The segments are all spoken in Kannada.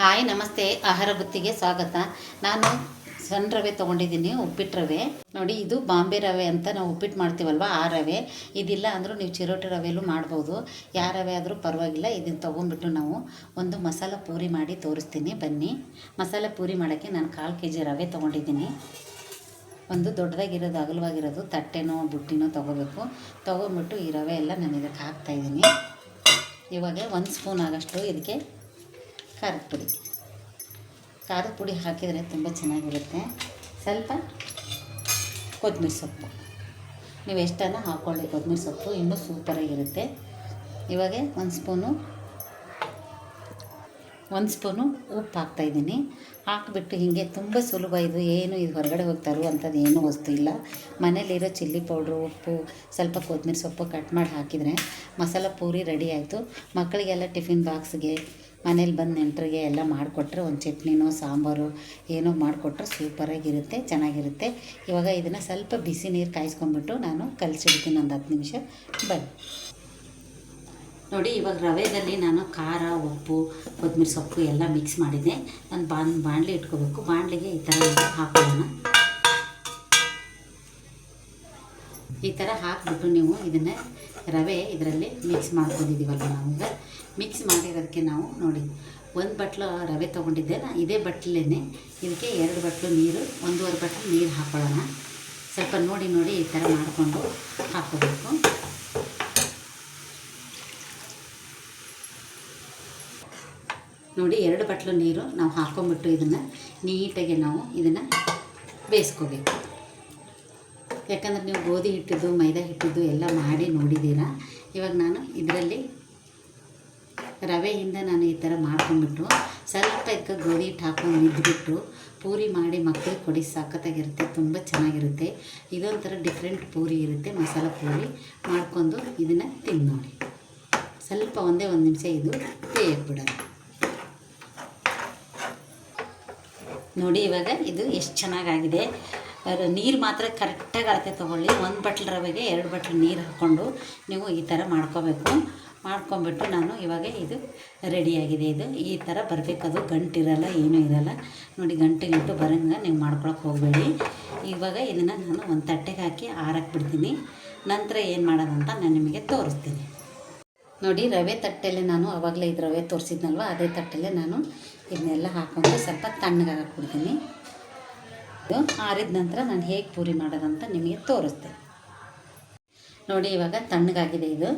ಹಾಯ್, ನಮಸ್ತೆ. ಆಹಾರ ಬುತ್ತಿಗೆ ಸ್ವಾಗತ. ನಾನು ಸಣ್ಣ ರವೆ ತೊಗೊಂಡಿದ್ದೀನಿ, ಉಪ್ಪಿಟ್ಟು ರವೆ. ನೋಡಿ, ಇದು ಬಾಂಬೆ ರವೆ ಅಂತ ನಾವು ಉಪ್ಪಿಟ್ಟು ಮಾಡ್ತೀವಲ್ವ? ಆ ರವೆ. ಇದಿಲ್ಲ ಅಂದರೂ ನೀವು ಚಿರೋಟಿ ರವೆಯಲ್ಲೂ ಮಾಡ್ಬೋದು. ಯಾವ ರವೆ ಆದರೂ ಪರವಾಗಿಲ್ಲ. ಇದನ್ನು ತೊಗೊಂಡ್ಬಿಟ್ಟು ನಾವು ಒಂದು ಮಸಾಲ ಪೂರಿ ಮಾಡಿ ತೋರಿಸ್ತೀನಿ. ಬನ್ನಿ. ಮಸಾಲ ಪೂರಿ ಮಾಡೋಕ್ಕೆ ನಾನು ಕಾಲು ಕೆ ಜಿ ರವೆ ತೊಗೊಂಡಿದ್ದೀನಿ. ಒಂದು ದೊಡ್ಡದಾಗಿರೋದು, ಅಗಲವಾಗಿರೋದು, ತಟ್ಟೆನೋ, ಬುಟ್ಟಿನೋ ತೊಗೋಬೇಕು. ತೊಗೊಂಬಿಟ್ಟು ಈ ರವೆ ಎಲ್ಲ ನಾನು ಇದಕ್ಕೆ ಹಾಕ್ತಾಯಿದ್ದೀನಿ ಇವಾಗ ಒಂದು ಸ್ಪೂನ್ ಆಗೋಷ್ಟು ಇದಕ್ಕೆ ಖಾರದ ಪುಡಿ. ಖಾರದ ಪುಡಿ ಹಾಕಿದರೆ ತುಂಬ ಚೆನ್ನಾಗಿರುತ್ತೆ. ಸ್ವಲ್ಪ ಕೊತ್ತಂಬರಿ ಸೊಪ್ಪು. ನೀವು ಎಷ್ಟನ್ನು ಹಾಕ್ಕೊಳ್ಳಿ ಕೊತ್ತಂಬರಿ ಸೊಪ್ಪು ಇನ್ನೂ ಸೂಪರಾಗಿರುತ್ತೆ ಇವಾಗ ಒಂದು ಸ್ಪೂನು ಒಂದು ಸ್ಪೂನು ಉಪ್ಪು ಹಾಕ್ತಾಯಿದ್ದೀನಿ ಹಾಕಿಬಿಟ್ಟು ಹೀಗೆ ತುಂಬ ಸುಲಭ. ಇದು ಏನು, ಇದು ಹೊರಗಡೆ ಹೋಗಿ ತರುವಂಥದ್ದು ಏನೂ ವಸ್ತು ಇಲ್ಲ. ಮನೇಲಿರೋ ಚಿಲ್ಲಿ ಪೌಡ್ರು, ಉಪ್ಪು, ಸ್ವಲ್ಪ ಕೊತ್ತಂಬರಿ ಸೊಪ್ಪು ಕಟ್ ಮಾಡಿ ಹಾಕಿದರೆ ಮಸಾಲ ಪೂರಿ ರೆಡಿ ಆಯಿತು. ಮಕ್ಕಳಿಗೆಲ್ಲ ಟಿಫಿನ್ ಬಾಕ್ಸ್ಗೆ ಮನೇಲಿ ಬಂದು ನೆಂಟರಿಗೆ ಎಲ್ಲ ಮಾಡಿಕೊಟ್ರೆ ಒಂದು ಚಟ್ನಿನೋ, ಸಾಂಬಾರು ಏನೋ ಮಾಡಿಕೊಟ್ರೆ ಸೂಪರಾಗಿರುತ್ತೆ, ಚೆನ್ನಾಗಿರುತ್ತೆ. ಇವಾಗ ಇದನ್ನು ಸ್ವಲ್ಪ ಬಿಸಿ ನೀರು ಕಾಯಿಸ್ಕೊಂಡ್ಬಿಟ್ಟು ನಾನು ಕಲಸಿಡ್ತೀನಿ ಒಂದು ಹತ್ತು ನಿಮಿಷ. ಬನ್ನಿ. ನೋಡಿ, ಇವಾಗ ರವೆದಲ್ಲಿ ನಾನು ಖಾರ, ಉಪ್ಪು ಕೊತ್ತಂಬರಿ ಸೊಪ್ಪು ಎಲ್ಲ ಮಿಕ್ಸ್ ಮಾಡಿದ್ದೆ. ನಾನು ಬಾಣ್, ಬಾಣಲಿ ಇಟ್ಕೋಬೇಕು. ಬಾಣಲೆಗೆ ಈ ಥರ ಹಾಕೋಣ ಈ ಥರ ಹಾಕಿಬಿಟ್ಟು ನೀವು ಇದನ್ನು ರವೆ ಇದರಲ್ಲಿ ಮಿಕ್ಸ್ ಮಾಡ್ಕೊಂಡಿದ್ದೀವಲ್ವ ನಾವು ಈಗ? ಮಿಕ್ಸ್ ಮಾಡಿರೋದಕ್ಕೆ ನಾವು ನೋಡಿ, ಒಂದು ಬಟ್ಲು ರವೆ ತೊಗೊಂಡಿದ್ದೆ ನಾ, ಇದೇ ಬಟ್ಲೇ ಇದಕ್ಕೆ ಎರಡು ಬಟ್ಲು ನೀರು, ಒಂದೂವರೆ ಬಟ್ಲು ನೀರು ಹಾಕೊಳ್ಳೋಣ. ಸ್ವಲ್ಪ ನೋಡಿ ನೋಡಿ ಈ ಥರ ಮಾಡಿಕೊಂಡು ಹಾಕೋಬೇಕು. ನೋಡಿ, ಎರಡು ಬಟ್ಲು ನೀರು ನಾವು ಹಾಕೊಂಬಿಟ್ಟು ಇದನ್ನು ನೀಟಾಗಿ ನಾವು ಇದನ್ನು ಬೇಯಿಸ್ಕೋಬೇಕು. ಯಾಕಂದ್ರೆ ನೀವು ಗೋಧಿ ಹಿಟ್ಟಿದ್ದು, ಮೈದಾ ಹಿಟ್ಟಿದ್ದು ಎಲ್ಲ ಮಾಡಿ ನೋಡಿದ್ದೀರಾ? ಇವಾಗ ನಾನು ಇದರಲ್ಲಿ ರವೆಯಿಂದ ನಾನು ಈ ಥರ ಮಾಡ್ಕೊಂಡ್ಬಿಟ್ಟು ಸ್ವಲ್ಪ ಇದಕ್ಕೆ ಗೋಧಿ ಹಿಟ್ಟು ಹಾಕೊಂಡು ನಿದ್ದುಬಿಟ್ಟು ಪೂರಿ ಮಾಡಿ ಮಕ್ಕಳಿಗೆ ಕೊಡಿ, ಸಖತ್ತಾಗಿರುತ್ತೆ, ತುಂಬ ಚೆನ್ನಾಗಿರುತ್ತೆ. ಇದೊಂಥರ ಡಿಫ್ರೆಂಟ್ ಪೂರಿ ಇರುತ್ತೆ, ಮಸಾಲೆ ಪೂರಿ. ಮಾಡ್ಕೊಂಡು ಇದನ್ನು ತಿಂದು ನೋಡಿ. ಸ್ವಲ್ಪ ಒಂದೇ ಒಂದು ನಿಮಿಷ ಇದು ಬೇಯಕ್ಕೆ ಬಿಡೋಣ ನೋಡಿ ಇವಾಗ ಇದು ಎಷ್ಟು ಚೆನ್ನಾಗಾಗಿದೆ. ನೀರು ಮಾತ್ರ ಕರೆಕ್ಟಾಗಿ ಅಳತೆ ತೊಗೊಳ್ಳಿ. ಒಂದು ಬಟ್ಲು ರವೆಗೆ ಎರಡು ಬಟ್ಲು ನೀರು ಹಾಕ್ಕೊಂಡು ನೀವು ಈ ಥರ ಮಾಡ್ಕೋಬೇಕು. ಮಾಡ್ಕೊಂಬಿಟ್ಟು ನಾನು ಇವಾಗ ಇದು ರೆಡಿಯಾಗಿದೆ ಇದು. ಈ ಥರ ಬರಬೇಕದು. ಗಂಟಿರಲ್ಲ ಏನೂ ಇರಲ್ಲ. ನೋಡಿ ಗಂಟು ಗಂಟು ಬರೋಂಗ ನೀವು ಮಾಡ್ಕೊಳಕ್ಕೆ ಹೋಗಬೇಡಿ. ಇವಾಗ ಇದನ್ನು ನಾನು ಒಂದು ತಟ್ಟೆಗೆ ಹಾಕಿ ಆರಕ್ಕೆ ಬಿಡ್ತೀನಿ. ನಂತರ ಏನು ಮಾಡೋದಂತ ನಾನು ನಿಮಗೆ ತೋರಿಸ್ತೀನಿ. ನೋಡಿ, ರವೆ ತಟ್ಟೆಲೆ ನಾನು ಆವಾಗಲೇ ಇದು ರವೆ ತೋರಿಸಿದ್ನಲ್ವ? ಅದೇ ತಟ್ಟೆಲೆ ನಾನು ಇದನ್ನೆಲ್ಲ ಹಾಕ್ಕೊಂಡು ಸ್ವಲ್ಪ ತಣ್ಣಗೆ ಹಾಕ್ಬಿಡ್ತೀನಿ ಆರಿದ ನಂತರ ನಾನು ಹೇಗೆ ಪೂರಿ ಮಾಡೋದಂತ ನಿಮಗೆ ತೋರಿಸ್ತೇನೆ. ನೋಡಿ, ಇವಾಗ ತಣ್ಣಗಾಗಿದೆ ಇದು.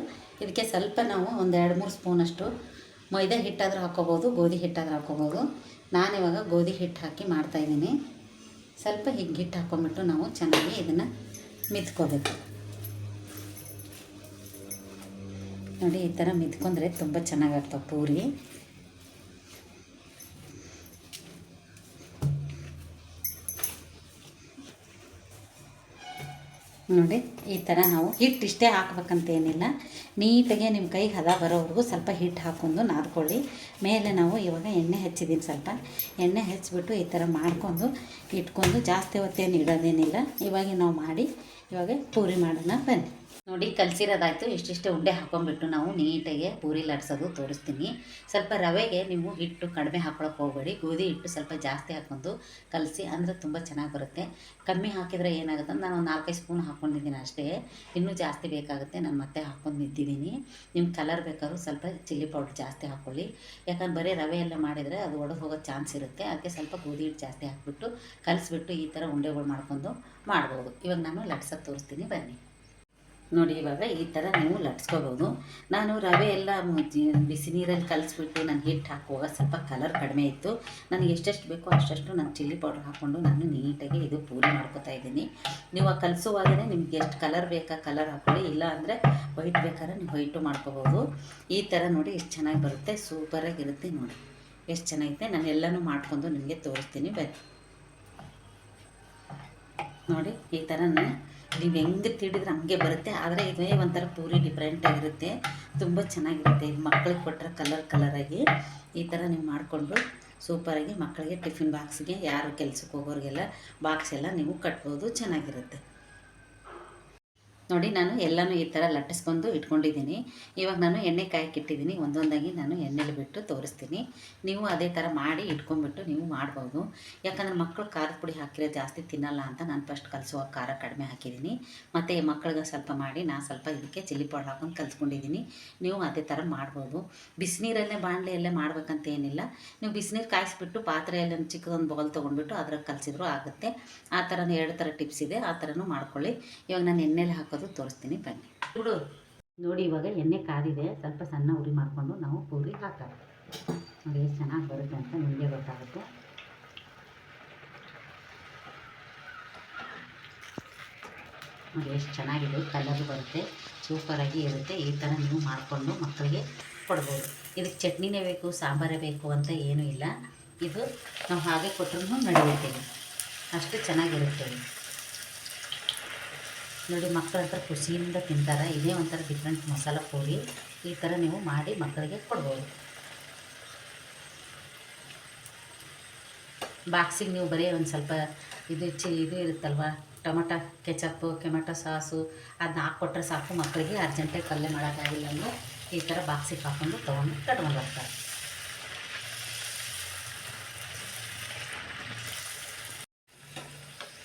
ಇದಕ್ಕೆ ಸ್ವಲ್ಪ ನಾವು ಒಂದು ಎರಡು ಮೂರು ಸ್ಪೂನಷ್ಟು ಮೈದಾ ಹಿಟ್ಟಾದರೂ ಹಾಕ್ಕೋಬೋದು, ಗೋಧಿ ಹಿಟ್ಟಾದರೂ ಹಾಕ್ಕೋಬೋದು. ನಾನಿವಾಗ ಗೋಧಿ ಹಿಟ್ಟು ಹಾಕಿ ಮಾಡ್ತಾಯಿದ್ದೀನಿ ಸ್ವಲ್ಪ ಹಿಗ್ಗಿ ಹಿಟ್ಟು ಹಾಕ್ಕೊಂಬಿಟ್ಟು ನಾವು ಚೆನ್ನಾಗಿ ಇದನ್ನು ಮಿತ್ಕೋಬೇಕು. ನೋಡಿ, ಈ ಥರ ಮಿತ್ಕೊಂಡ್ರೆ ತುಂಬ ಚೆನ್ನಾಗಿರ್ತವೆ ಪೂರಿ. ನೋಡಿ, ಈ ಥರ ನಾವು ಹಿಟ್ಟು ಇಷ್ಟೇ ಹಾಕ್ಬೇಕಂತೇನಿಲ್ಲ ನೀಟಾಗಿ ನಿಮ್ಮ ಕೈಗೆ ಹದ ಬರೋವರೆಗೂ ಸ್ವಲ್ಪ ಹಿಟ್ಟು ಹಾಕ್ಕೊಂಡು ನಾದ್ಕೊಳ್ಳಿ. ಮೇಲೆ ನಾವು ಇವಾಗ ಎಣ್ಣೆ ಹಚ್ಚಿದ್ದೀನಿ ಸ್ವಲ್ಪ. ಎಣ್ಣೆ ಹಚ್ಚಿಬಿಟ್ಟು ಈ ಥರ ಮಾಡ್ಕೊಂಡು ಇಟ್ಕೊಂಡು ಜಾಸ್ತಿ ಹೊತ್ತೇನು ಇಡೋದೇನಿಲ್ಲ. ಇವಾಗ ನಾವು ಮಾಡಿ, ಇವಾಗ ಪೂರಿ ಮಾಡೋಣ. ಬನ್ನಿ. ನೋಡಿ ಕಲಸಿರೋದಾಯಿತು. ಇಷ್ಟಿಷ್ಟೇ ಉಂಡೆ ಹಾಕೊಂಡ್ಬಿಟ್ಟು ನಾವು ನೀಟಾಗಿ ಪೂರಿ ಲಟ್ಸೋದು ತೋರಿಸ್ತೀನಿ. ಸ್ವಲ್ಪ ರವೆಗೆ ನೀವು ಹಿಟ್ಟು ಕಡಿಮೆ ಹಾಕೊಳಕ್ಕೆ ಹೋಗಬೇಡಿ. ಗೋಧಿ ಹಿಟ್ಟು ಸ್ವಲ್ಪ ಜಾಸ್ತಿ ಹಾಕೊಂಡು ಕಲಸಿ, ಅಂದರೆ ತುಂಬ ಚೆನ್ನಾಗಿ ಬರುತ್ತೆ. ಕಮ್ಮಿ ಹಾಕಿದರೆ ಏನಾಗುತ್ತೆ ನಾನು ನಾಲ್ಕೈದು ಸ್ಪೂನ್ ಹಾಕ್ಕೊಂಡಿದ್ದೀನಿ ಅಷ್ಟೇ. ಇನ್ನೂ ಜಾಸ್ತಿ ಬೇಕಾಗುತ್ತೆ. ನಾನು ಮತ್ತೆ ಹಾಕ್ಕೊಂಡು ನಿಂತಿದ್ದೀನಿ. ನಿಮ್ಮ ಕಲರ್ ಬೇಕಾದ್ರೂ ಸ್ವಲ್ಪ ಚಿಲ್ಲಿ ಪೌಡ್ರ್ ಜಾಸ್ತಿ ಹಾಕ್ಕೊಳ್ಳಿ ಯಾಕಂದ್ರೆ ಬರೀ ರವೆ ಎಲ್ಲ ಮಾಡಿದರೆ ಅದು ಒಡೆದು ಹೋಗೋ ಚಾನ್ಸ್ ಇರುತ್ತೆ. ಅದಕ್ಕೆ ಸ್ವಲ್ಪ ಗೋಧಿ ಹಿಟ್ಟು ಜಾಸ್ತಿ ಹಾಕ್ಬಿಟ್ಟು ಕಲಸಿಬಿಟ್ಟು ಈ ಥರ ಉಂಡೆಗಳು ಮಾಡ್ಕೊಂಡು ಮಾಡ್ಬೋದು. ಇವಾಗ ನಾನು ಲಟ್ಸೋದು ತೋರಿಸ್ತೀನಿ. ಬನ್ನಿ. ನೋಡಿ, ಇವಾಗ ಈ ಥರ ನೀವು ಲಟ್ಸ್ಕೋಬೋದು. ನಾನು ರವೆ ಎಲ್ಲ ಬಿಸಿ ನೀರಲ್ಲಿ ಕಲಿಸ್ಬಿಟ್ಟು ನಾನು ಹಿಟ್ಟು ಹಾಕುವಾಗ ಸ್ವಲ್ಪ ಕಲರ್ ಕಡಿಮೆ ಇತ್ತು. ನನಗೆ ಎಷ್ಟೆಷ್ಟು ಬೇಕೋ ಅಷ್ಟಷ್ಟು ನಾನು ಚಿಲ್ಲಿ ಪೌಡ್ರ್ ಹಾಕ್ಕೊಂಡು ನಾನು ನೀಟಾಗಿ ಇದು ಪೂರಿ ಮಾಡ್ಕೋತಾ ಇದ್ದೀನಿ. ನೀವು ಆ ಕಲಿಸುವಾಗಲೇ ನಿಮ್ಗೆ ಎಷ್ಟು ಕಲರ್ ಬೇಕಾ ಕಲರ್ ಹಾಕ್ಕೊಳ್ಳಿ ಇಲ್ಲ ಅಂದರೆ ವೈಟ್ ಬೇಕಾದ್ರೆ ನೀವು ವೈಟು ಮಾಡ್ಕೋಬೋದು. ಈ ಥರ ನೋಡಿ ಎಷ್ಟು ಚೆನ್ನಾಗಿ ಬರುತ್ತೆ. ಸೂಪರಾಗಿರುತ್ತೆ ನೋಡಿ. ಎಷ್ಟು ಚೆನ್ನಾಗಿದೆ. ನಾನು ಎಲ್ಲನೂ ಮಾಡ್ಕೊಂಡು ನಿಮಗೆ ತೋರಿಸ್ತೀನಿ. ಬನ್ನಿ. ನೋಡಿ, ಈ ಥರ ನೀವು ಹೆಂಗೆ ತಿಳಿದ್ರೆ ಹಂಗೆ ಬರುತ್ತೆ. ಆದರೆ ಇದೇ ಒಂಥರ ಪೂರಿ ಡಿಫ್ರೆಂಟ್ ಆಗಿರುತ್ತೆ. ತುಂಬ ಚೆನ್ನಾಗಿರುತ್ತೆ. ಇದು ಮಕ್ಕಳಿಗೆ ಕೊಟ್ಟರೆ ಕಲರ್ ಕಲರಾಗಿ ಈ ಥರ ನೀವು ಮಾಡಿಕೊಂಡು ಸೂಪರಾಗಿ ಮಕ್ಕಳಿಗೆ ಟಿಫಿನ್ ಬಾಕ್ಸ್ಗೆ ಯಾರು ಕೆಲಸಕ್ಕೆ ಹೋಗೋರಿಗೆಲ್ಲ ಬಾಕ್ಸ್ ಎಲ್ಲ ನೀವು ಕಟ್ಬೋದು. ಚೆನ್ನಾಗಿರುತ್ತೆ. ನೋಡಿ ನಾನು ಎಲ್ಲನೂ ಈ ಥರ ಲಟ್ಟಿಸ್ಕೊಂಡು ಇಟ್ಕೊಂಡಿದ್ದೀನಿ. ಇವಾಗ ನಾನು ಎಣ್ಣೆ ಕಾಯಕ್ಕೆ ಇಟ್ಟಿದ್ದೀನಿ ಒಂದೊಂದಾಗಿ ನಾನು ಎಣ್ಣೆಲಿ ಬಿಟ್ಟು ತೋರಿಸ್ತೀನಿ. ನೀವು ಅದೇ ಥರ ಮಾಡಿ ಇಟ್ಕೊಂಡ್ಬಿಟ್ಟು ನೀವು ಮಾಡ್ಬೋದು. ಯಾಕಂದರೆ ಮಕ್ಕಳು ಖಾರದ ಪುಡಿ ಹಾಕಿರೋ ಜಾಸ್ತಿ ತಿನ್ನಲ್ಲ ಅಂತ ನಾನು ಫಸ್ಟ್ ಕಲಿಸುವ ಖಾರ ಕಡಿಮೆ ಹಾಕಿದ್ದೀನಿ. ಮತ್ತು ಮಕ್ಕಳಿಗೆ ಸ್ವಲ್ಪ ಮಾಡಿ ನಾನು ಸ್ವಲ್ಪ ಇದಕ್ಕೆ ಚಿಲ್ಲಿ ಪೌಡರ್ ಹಾಕೊಂಡು ಕಲಿಸ್ಕೊಂಡಿದ್ದೀನಿ. ನೀವು ಅದೇ ಥರ ಮಾಡ್ಬೋದು. ಬಿಸಿನೀರಲ್ಲೇ, ಬಾಣಲೆಯಲ್ಲೇ ಮಾಡ್ಬೇಕಂತ ಏನಿಲ್ಲ. ನೀವು ಬಿಸಿನೀರು ಕಾಯಿಸ್ಬಿಟ್ಟು ಪಾತ್ರೆಯಲ್ಲಿ ಒಂದು ಚಿಕ್ಕದೊಂದು ಬೌಲ್ ತೊಗೊಂಡ್ಬಿಟ್ಟು ಅದ್ರಾಗ ಕಲಿಸಿದ್ರು ಆಗುತ್ತೆ. ಆ ಥರ ಎರಡು ಥರ ಟಿಪ್ಸ್ ಇದೆ. ಆ ಥರನೂ ಮಾಡ್ಕೊಳ್ಳಿ. ಇವಾಗ ನಾನು ಎಣ್ಣೆಲಿ ಹಾಕೋದು ತೋರಿಸ್ತೀನಿ, ಬನ್ನಿ. ಬಿಡು. ನೋಡಿ, ಇವಾಗ ಎಣ್ಣೆ ಕಾದಿದೆ. ಸ್ವಲ್ಪ ಸಣ್ಣ ಉರಿ ಮಾಡಿಕೊಂಡು ನಾವು ಪೂರಿ ಹಾಕೋದು ನೋಡಿ, ಎಷ್ಟು ಚೆನ್ನಾಗಿ ಬರುತ್ತೆ ಅಂತ ನಿಮಗೆ ಗೊತ್ತಾಗುತ್ತೆ. ನೋಡಿ, ಎಷ್ಟು ಚೆನ್ನಾಗಿದೆ. ಕಲರ್ ಬರುತ್ತೆ. ಸೂಪರಾಗಿ ಇರುತ್ತೆ. ಈ ಥರ ನೀವು ಮಾಡಿಕೊಂಡು ಮಕ್ಕಳಿಗೆ ಕೊಡ್ಬೋದು. ಇದಕ್ಕೆ ಚಟ್ನಿನೇ ಬೇಕು, ಸಾಂಬಾರೇ ಬೇಕು ಅಂತ ಏನೂ ಇಲ್ಲ. ಇದು ನಾವು ಹಾಗೆ ಕೊಟ್ಟರು ನಡೆಯುತ್ತೆ. ಅಷ್ಟು ಚೆನ್ನಾಗಿರುತ್ತೆ. ನೋಡಿ ಮಕ್ಕಳ ಹತ್ರ ಖುಷಿಯಿಂದ ತಿಂತಾರೆ. ಇದೇ ಒಂಥರ ಡಿಫ್ರೆಂಟ್ ಮಸಾಲ ಪೂರಿ ಈ ಥರ ನೀವು ಮಾಡಿ ಮಕ್ಕಳಿಗೆ ಕೊಡ್ಬೋದು. ಬಾಕ್ಸಿಗೆ ನೀವು ಬರೀ ಒಂದು ಸ್ವಲ್ಪ ಇದು ಚಿ, ಇದು ಇರುತ್ತಲ್ವ? ಟೊಮಟೊ, ಕೆಚಪ್ಪು, ಟೊಮೆಟೊ ಸಾಸು ಅದನ್ನ ಹಾಕ್ಕೊಟ್ರೆ ಸಾಕು ಮಕ್ಕಳಿಗೆ ಅರ್ಜೆಂಟಾಗಿ ಪಲ್ಯ ಮಾಡೋಕ್ಕಾಗಿಲ್ಲ ಅಂದರೆ ಈ ಥರ ಬಾಕ್ಸಿಗೆ ಹಾಕ್ಕೊಂಡು ತೊಗೊಂಡು ಕಟ್ಕೊಂಡು ಬರ್ತಾರೆ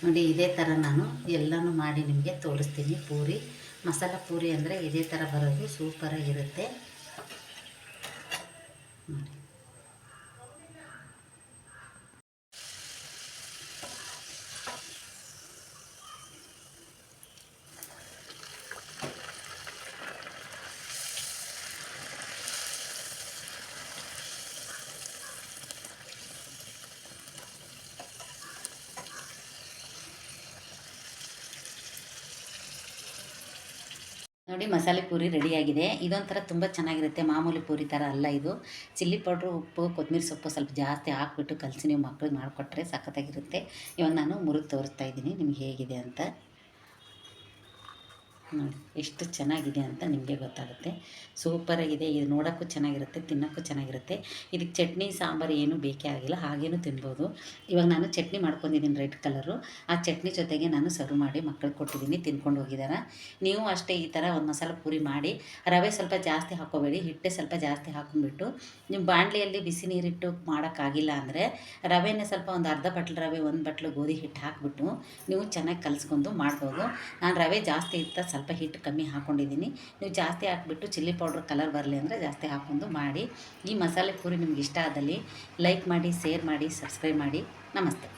ನೋಡಿ, ಇದೇ ಥರ ನಾನು ಎಲ್ಲನೂ ಮಾಡಿ ನಿಮಗೆ ತೋರಿಸ್ತೀನಿ. ಪೂರಿ, ಮಸಾಲ ಪೂರಿ ಅಂದರೆ ಇದೇ ಥರ ಬರೋದು ಸೂಪರಾಗಿರುತ್ತೆ ನೋಡಿ. ನೋಡಿ ಮಸಾಲೆ ಪೂರಿ ರೆಡಿಯಾಗಿದೆ. ಇದೊಂಥರ ತುಂಬ ಚೆನ್ನಾಗಿರುತ್ತೆ. ಮಾಮೂಲಿ ಪೂರಿ ಥರ ಅಲ್ಲ ಇದು. ಚಿಲ್ಲಿ ಪೌಡ್ರು, ಉಪ್ಪು ಕೊತ್ತಂಬರಿ ಸೊಪ್ಪು ಸ್ವಲ್ಪ ಜಾಸ್ತಿ ಹಾಕ್ಬಿಟ್ಟು ಕಲಸಿ ನೀವು ಮಕ್ಳಿಗೆ ಮಾಡಿಕೊಟ್ರೆ ಸಖತ್ತಾಗಿರುತ್ತೆ. ಇವಾಗ ನಾನು ಮುರಿದು ತೋರಿಸ್ತಾ ಇದ್ದೀನಿ. ನಿಮ್ಗೆ ಹೇಗಿದೆ ಅಂತ. ನೋಡಿ, ಎಷ್ಟು ಚೆನ್ನಾಗಿದೆ ಅಂತ ನಿಮಗೆ ಗೊತ್ತಾಗುತ್ತೆ. ಸೂಪರಾಗಿದೆ ಇದು ನೋಡೋಕ್ಕೂ ಚೆನ್ನಾಗಿರುತ್ತೆ, ತಿನ್ನೋಕ್ಕೂ ಚೆನ್ನಾಗಿರುತ್ತೆ. ಇದಕ್ಕೆ ಚಟ್ನಿ, ಸಾಂಬಾರು ಏನೂ ಬೇಕೇ ಆಗಿಲ್ಲ, ಹಾಗೇನೂ ತಿನ್ಬೋದು. ಇವಾಗ ನಾನು ಚಟ್ನಿ ಮಾಡ್ಕೊಂಡಿದ್ದೀನಿ ರೆಡ್ ಕಲರು. ಆ ಚಟ್ನಿ ಜೊತೆಗೆ ನಾನು ಸರ್ವ್ ಮಾಡಿ ಮಕ್ಕಳಿಗೆ ಕೊಟ್ಟಿದ್ದೀನಿ, ತಿನ್ಕೊಂಡು ಹೋಗಿದ್ದಾರೆ. ನೀವು ಅಷ್ಟೇ ಈ ಥರ ಒಂದು ಮಸಾಲೆ ಪೂರಿ ಮಾಡಿ, ರವೆ ಸ್ವಲ್ಪ ಜಾಸ್ತಿ ಹಾಕೋಬೇಡಿ ಹಿಟ್ಟೆ ಸ್ವಲ್ಪ ಜಾಸ್ತಿ ಹಾಕೊಂಡ್ಬಿಟ್ಟು ನಿಮ್ಮ ಬಾಣಲೆಯಲ್ಲಿ ಬಿಸಿ ನೀರಿಟ್ಟು ಮಾಡೋಕ್ಕಾಗಿಲ್ಲ ಅಂದರೆ, ರವೆನೇ ಸ್ವಲ್ಪ ಒಂದು ಅರ್ಧ ಬಟ್ಲು ರವೆ, ಒಂದು ಬಟ್ಲು ಗೋಧಿ ಹಿಟ್ಟು ಹಾಕ್ಬಿಟ್ಟು, ನೀವು ಚೆನ್ನಾಗಿ ಕಲಿಸ್ಕೊಂಡು ಮಾಡ್ಬೋದು. ನಾನು ರವೆ ಜಾಸ್ತಿ ಇತ್ತ ಸ್ವಲ್ಪ ಹಿಟ್ಟು ಕಮ್ಮಿ ಹಾಕ್ಕೊಂಡಿದ್ದೀನಿ ನೀವು ಜಾಸ್ತಿ ಹಾಕ್ಬಿಟ್ಟು ಚಿಲ್ಲಿ ಪೌಡ್ರ್ ಕಲರ್ ಬರಲಿ ಅಂದರೆ ಜಾಸ್ತಿ ಹಾಕ್ಕೊಂಡು ಮಾಡಿ. ಈ ಮಸಾಲೆ ಪೂರಿ ನಿಮ್ಗೆ ಇಷ್ಟ ಆದಲ್ಲಿ ಲೈಕ್ ಮಾಡಿ, ಶೇರ್ ಮಾಡಿ, ಸಬ್ಸ್ಕ್ರೈಬ್ ಮಾಡಿ. ನಮಸ್ತೆ.